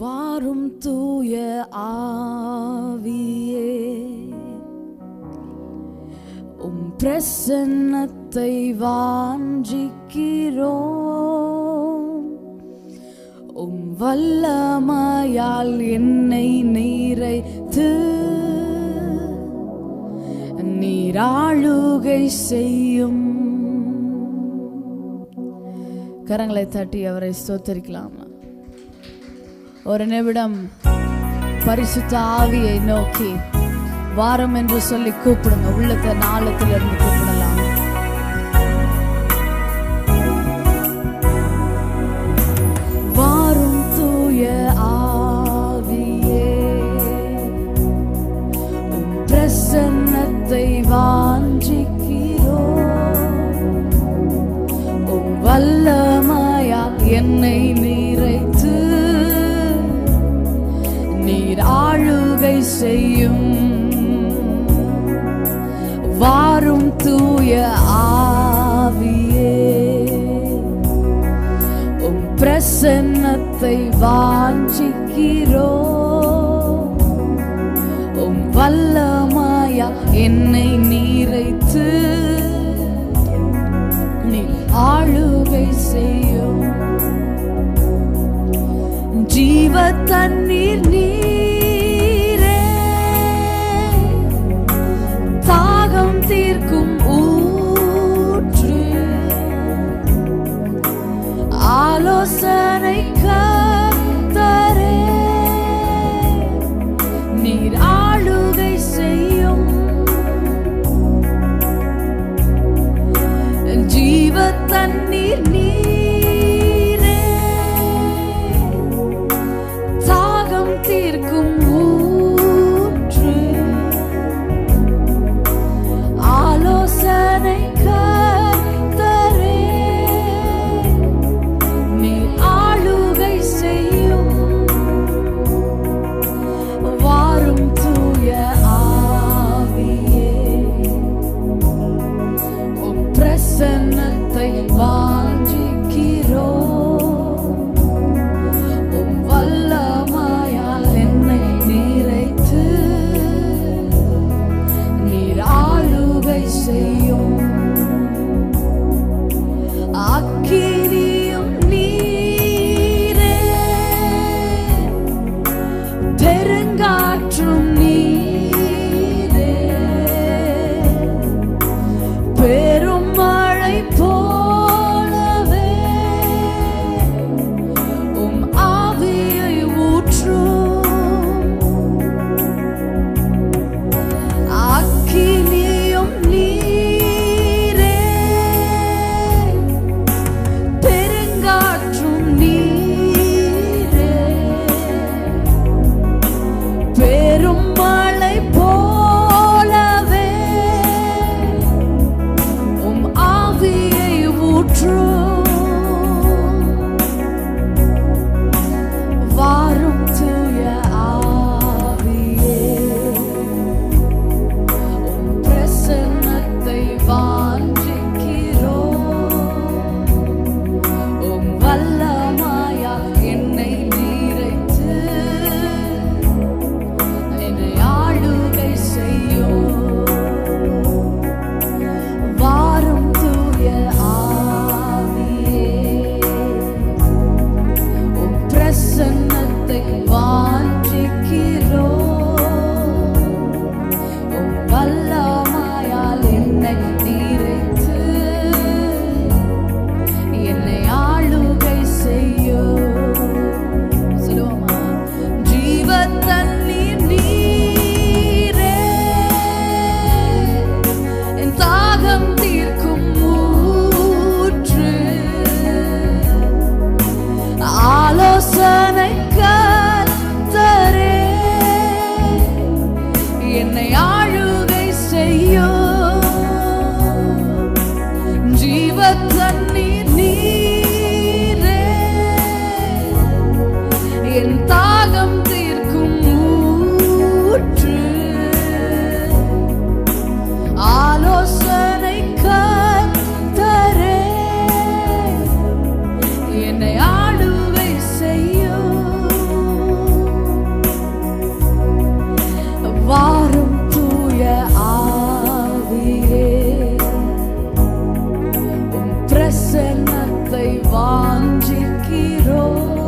வாரும் தூய ஆவியே. உம் பிரசன்னத்தை வாஞ்சிக்கிறோம். உம் வல்லமையால் என்னை நீரைத்து நீராளுகை செய்யும். கரங்களை தட்டி அவரை ஸ்தோத்தரிக்கலாமா? ஒரு நிமிடம் பரிசுத்த ஆவியை நோக்கி வாரம் என்று சொல்லி கூப்பிடுங்க. உள்ளத்தை நாளத்திலிருந்து இருந்து பிரசன்னத்தை வாஞ்சிக்கிறோ. உம் வல்லமாயா என்னை நீரைத்து நீ ஆளுகை செய்யும். ஜீவ தண்ணீர் to வாஞ்சிக்கிறோ